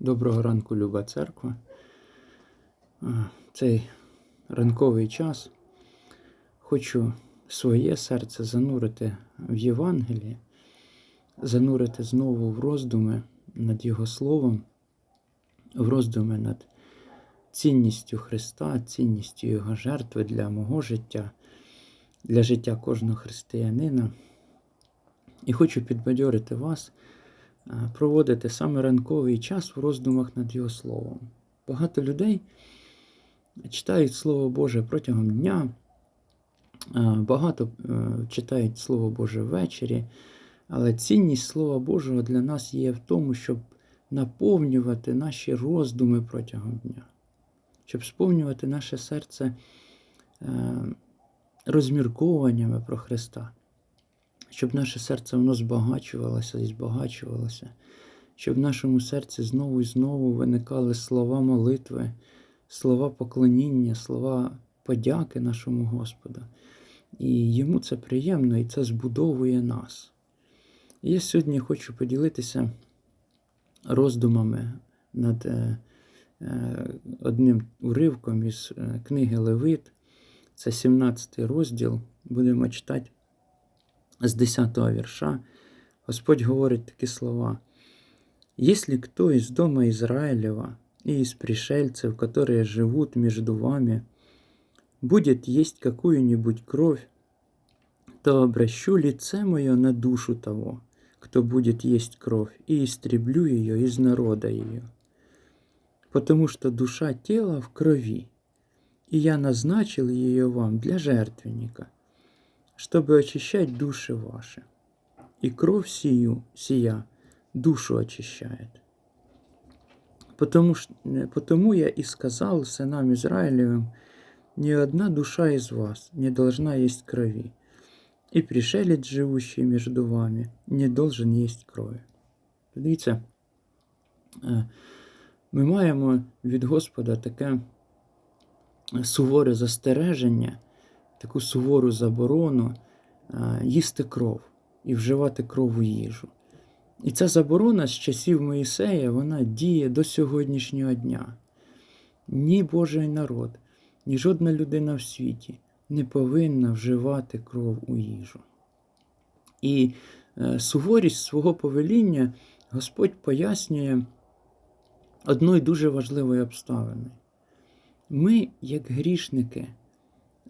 Доброго ранку, люба церква. Цей ранковий час хочу своє серце занурити в Євангеліє, занурити знову в роздуми над Його Словом, в роздуми над цінністю Христа, цінністю Його жертви для мого життя, для життя кожного християнина. І хочу підбадьорити вас проводити саме ранковий час в роздумах над Його Словом. Багато людей читають Слово Боже протягом дня, багато е, читають Слово Боже ввечері, але цінність Слова Божого для нас є в тому, щоб наповнювати наші роздуми протягом дня, щоб сповнювати наше серце е, розмірковуваннями про Христа щоб наше серце воно збагачувалося і збагачувалося, щоб в нашому серці знову і знову виникали слова молитви, слова поклоніння, слова подяки нашому Господу. І йому це приємно і це збудовує нас. І я сьогодні хочу поділитися роздумами над е, е, одним уривком із е, книги Левит. Це 17 розділ. Будемо читати з 10 вірша Господь говорить такі слова. «Если кто из дома Израилева и из пришельцев, которые живут между вами, будет есть какую-нибудь кровь, то обращу лице мое на душу того, кто будет есть кровь, и истреблю ее из народа ее. Потому что душа тела в крови, и я назначил ее вам для жертвенника – чтобы очищать души ваши. И кровь сию, сия душу очищает. Потому, что, потому я и сказал сынам Израилевым, ни одна душа из вас не должна есть крови, и пришелец, живущий между вами, не должен есть крови. Дивіться, ми маємо від Господа таке суворе застереження таку сувору заборону їсти кров і вживати кров у їжу. І ця заборона з часів Моїсея вона діє до сьогоднішнього дня. Ні Божий народ, ні жодна людина в світі не повинна вживати кров у їжу. І е, суворість свого повеління Господь пояснює одною дуже важливою обставиною. Ми, як грішники,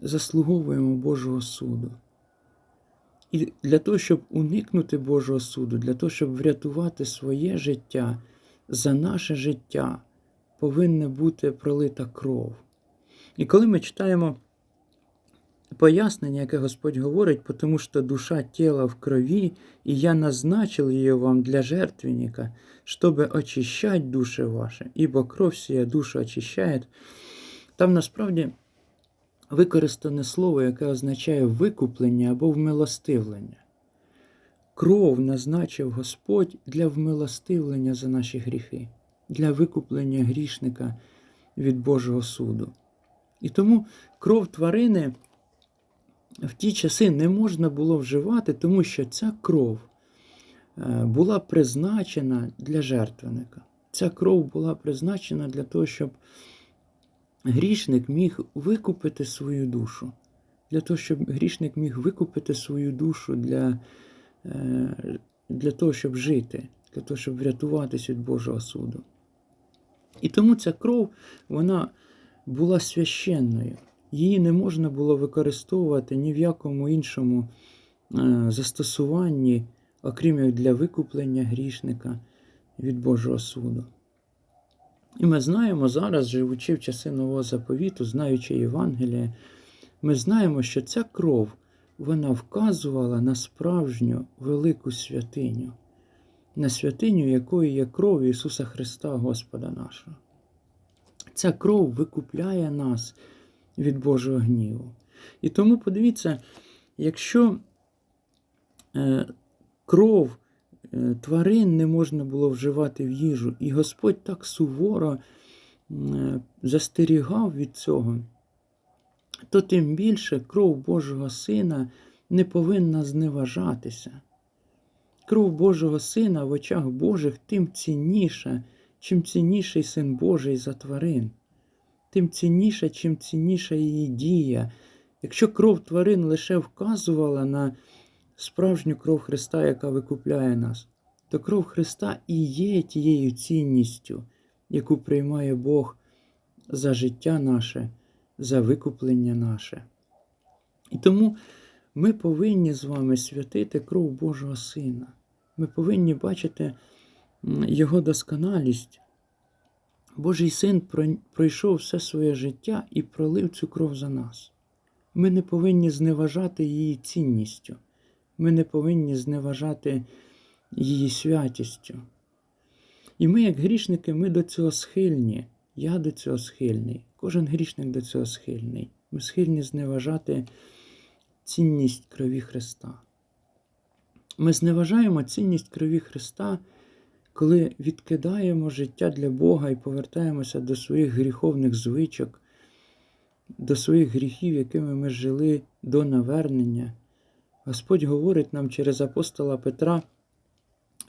заслуговуємо Божого суду. І для того, щоб уникнути Божого суду, для того, щоб врятувати своє життя, за наше життя повинна бути пролита кров. І коли ми читаємо пояснення, яке Господь говорить, тому що душа тіла в крові, і я назначив її вам для жертвенника, щоб очищати душі ваші, ібо кров сія душу очищає, там насправді використане слово, яке означає викуплення або вмилостивлення. Кров назначив Господь для вмилостивлення за наші гріхи, для викуплення грішника від Божого суду. І тому кров тварини в ті часи не можна було вживати, тому що ця кров е, була призначена для жертвенника. Ця кров була призначена для того, щоб грішник міг викупити свою душу, для того, щоб грішник міг викупити свою душу для, е, для того, щоб жити, для того, щоб врятуватись від Божого суду. І тому ця кров, вона була священною. Її не можна було використовувати ні в якому іншому е, застосуванні, окрім як для викуплення грішника від Божого суду. І ми знаємо зараз, живучи в часи Нового заповіту, знаючи Євангеліє, ми знаємо, що ця кров вона вказувала на справжню велику святиню, на святиню, якою є кров Ісуса Христа, Господа нашого. Ця кров викупляє нас від Божого гніву. І тому подивіться, якщо е, кров тварин не можна було вживати в їжу. І Господь так суворо е, застерігав від цього, то тим більше кров Божого Сина не повинна зневажатися. Кров Божого Сина в очах Божих тим цінніша, чим цінніший Син Божий за тварин, тим цінніша, чим цінніша її дія. Якщо кров тварин лише вказувала на справжню кров Христа, яка викупляє нас, то кров Христа і є тією цінністю, яку приймає Бог за життя наше, за викуплення наше. І тому ми повинні з вами святити кров Божого Сина. Ми повинні бачити Його досконалість. Божий син пройшов все своє життя і пролив цю кров за нас. Ми не повинні зневажати її цінністю. Ми не повинні зневажати її святістю. І ми, як грішники, ми до цього схильні. Я до цього схильний. Кожен грішник до цього схильний. Ми схильні зневажати цінність крові Христа. Ми зневажаємо цінність крові Христа, коли відкидаємо життя для Бога і повертаємося до своїх гріховних звичок, до своїх гріхів, якими ми жили до навернення. Господь говорить нам через апостола Петра.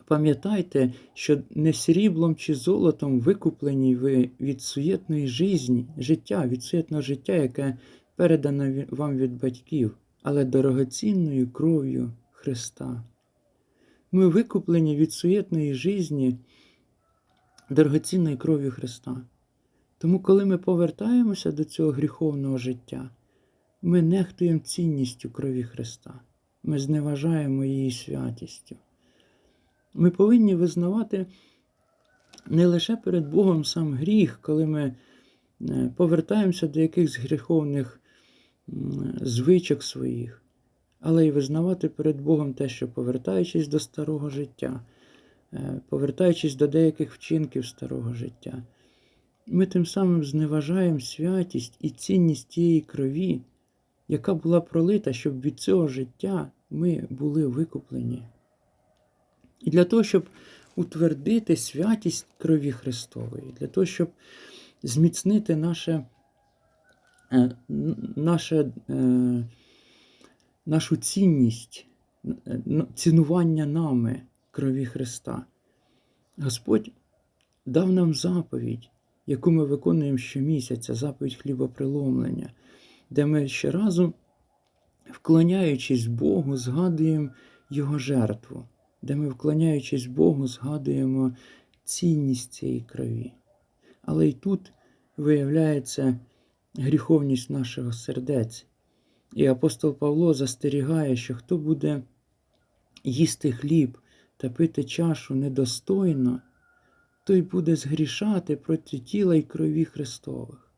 Пам'ятайте, що не сріблом чи золотом викуплені ви від суєтної жизні, життя, від суєтного життя, яке передано вам від батьків, але дорогоцінною кров'ю Христа. Ми викуплені від суєтної жизні дорогоцінною кров'ю Христа. Тому, коли ми повертаємося до цього гріховного життя, ми нехтуємо цінністю крові Христа, ми зневажаємо її святістю. Ми повинні визнавати не лише перед Богом сам гріх, коли ми е, повертаємося до якихось гріховних звичок своїх, але й визнавати перед Богом те, що повертаючись до старого життя, е, повертаючись до деяких вчинків старого життя, ми тим самим зневажаємо святість і цінність тієї крові, яка була пролита, щоб від цього життя ми були викуплені. І для того, щоб утвердити святість крові Христової, для того, щоб зміцнити наше, е, наше, е, нашу цінність, е, цінування нами крові Христа, Господь дав нам заповідь, яку ми виконуємо щомісяця, заповідь хлібоприломлення, де ми щоразу, вклоняючись Богу, згадуємо Його жертву де ми, вклоняючись Богу, згадуємо цінність цієї крові. Але й тут виявляється гріховність нашого сердець. І апостол Павло застерігає, що хто буде їсти хліб та пити чашу недостойно, той буде згрішати проти тіла й крові Христових.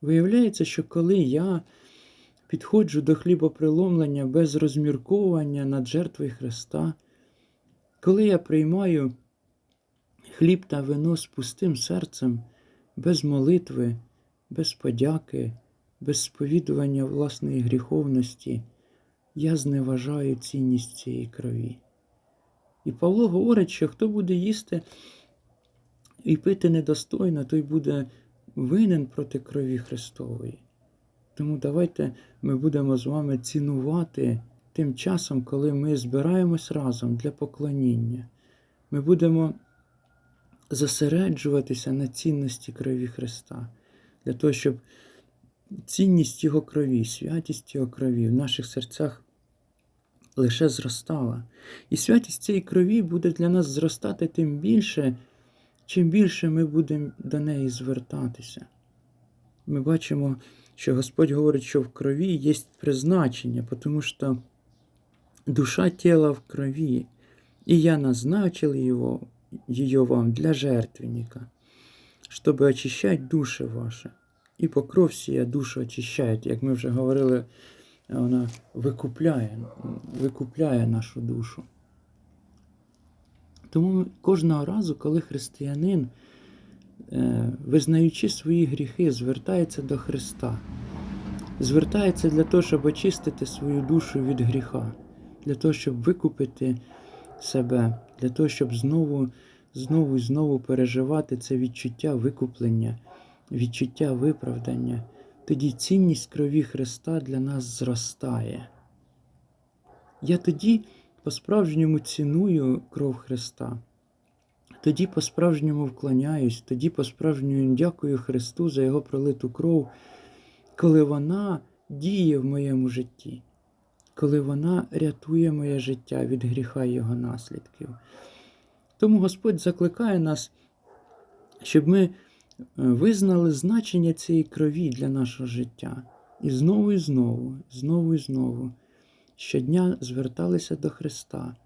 Виявляється, що коли я підходжу до хлібоприломлення без розмірковування над жертвою Христа, коли я приймаю хліб та вино з пустим серцем, без молитви, без подяки, без сповідування власної гріховності, я зневажаю цінність цієї крові. І Павло говорить, що хто буде їсти і пити недостойно, той буде винен проти крові Христової. Тому давайте ми будемо з вами цінувати тим часом, коли ми збираємось разом для поклоніння. Ми будемо зосереджуватися на цінності крові Христа, для того, щоб цінність Його крові, святість Його крові в наших серцях лише зростала. І святість цієї крові буде для нас зростати тим більше, чим більше ми будемо до неї звертатися. Ми бачимо, що Господь говорить, що в крові є призначення, тому що душа тіла в крові, і я назначил его, ее вам для жертвенника, щоб очищати душі ваші. І по кров сія душу очищають, як ми вже говорили, вона викупляє, викупляє нашу душу. Тому кожного разу, коли християнин е, визнаючи свої гріхи, звертається до Христа. Звертається для того, щоб очистити свою душу від гріха, для того, щоб викупити себе, для того, щоб знову, знову і знову переживати це відчуття викуплення, відчуття виправдання. Тоді цінність крові Христа для нас зростає. Я тоді по-справжньому ціную кров Христа. Тоді по-справжньому вклоняюсь, тоді по-справжньому дякую Христу за Його пролиту кров, коли вона діє в моєму житті, коли вона рятує моє життя від гріха і його наслідків. Тому Господь закликає нас, щоб ми е, визнали значення цієї крові для нашого життя. І знову і знову, знову і знову, щодня зверталися до Христа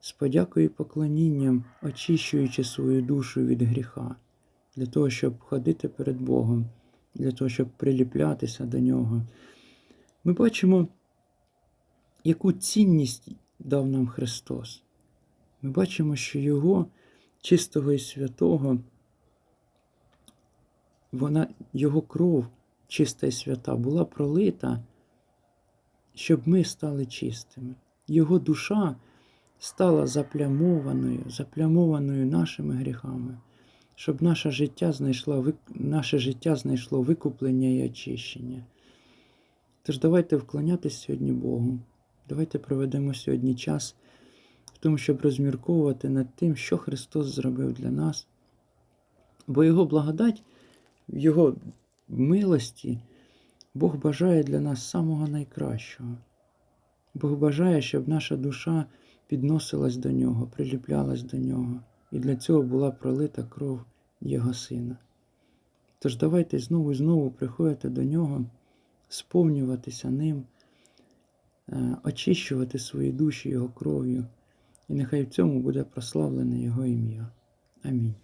з подякою і поклонінням, очищуючи свою душу від гріха, для того, щоб ходити перед Богом, для того, щоб приліплятися до Нього. Ми бачимо, яку цінність дав нам Христос. Ми бачимо, що Його чистого і святого, вона, Його кров чиста і свята була пролита, щоб ми стали чистими. Його душа стала заплямованою, заплямованою нашими гріхами, щоб наше життя знайшло, наше життя знайшло викуплення і очищення. Тож давайте вклонятися сьогодні Богу. Давайте проведемо сьогодні час в тому, щоб розмірковувати над тим, що Христос зробив для нас. Бо Його благодать, Його милості, Бог бажає для нас самого найкращого. Бог бажає, щоб наша душа підносилась до Нього, приліплялась до Нього, і для цього була пролита кров Його Сина. Тож давайте знову і знову приходити до Нього, сповнюватися Ним, е, очищувати свої душі Його кров'ю, і нехай в цьому буде прославлене Його ім'я. Амінь.